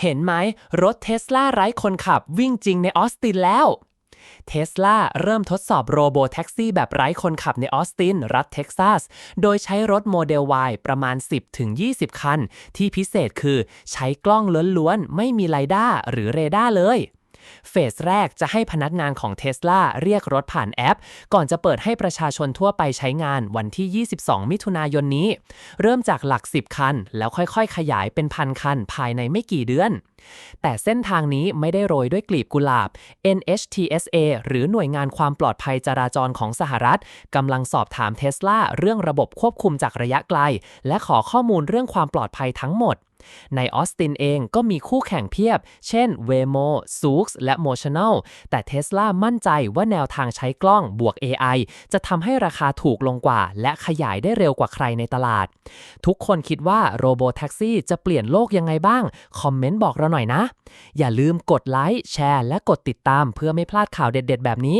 เห็นไหมรถเทสลาไร้คนขับวิ่งจริงในออสตินแล้วเทสลาเริ่มทดสอบโรโบแท็กซี่แบบไร้คนขับในออสติน รัฐเท็กซัส โดยใช้รถโมเดล Y ประมาณ 10-20 คัน ที่พิเศษคือใช้กล้องล้วนๆ ไม่มีไลด้าหรือเรดาร์เลย เฟสแรกจะให้พนักงานของเท s l a เรียกรถผ่านแอป ก่อนจะเปิดให้ประชาชนทั่วไปใช้งานวันที่ 22 มิถุนายนนี้ เริ่มจากหลัก 10 คัน แล้วค่อยๆ ขยายเป็นพันคันภายในไม่กี่เดือนแต่เส้นทางนี้ไม่ได้โรยด้วยกลีบกุหลาบ NHTSA หรือหน่วยงานความปลอดภัยจราจรของสหรัฐกำลังสอบถามเท s l a เรื่องระบบควบคุมจากระยะไกล และขอข้อมูลเรื่องความปลอดภัยทั้งหมด ในออสตินเองก็มีคู่แข่งเพียบ เช่น Waymo, Zoox และ Motional แต่ Tesla มั่นใจว่าแนวทางใช้กล้องบวก AI จะทำให้ราคาถูกลงกว่า และขยายได้เร็วกว่าใครในตลาด ทุกคนคิดว่าโรโบแท็กซี่จะเปลี่ยนโลกยังไงบ้าง คอมเมนต์บอกเราเราหน่อยนะ อย่าลืมกดไลค์แชร์และกดติดตามเพื่อไม่พลาดข่าวเด็ด ๆ แบบนี้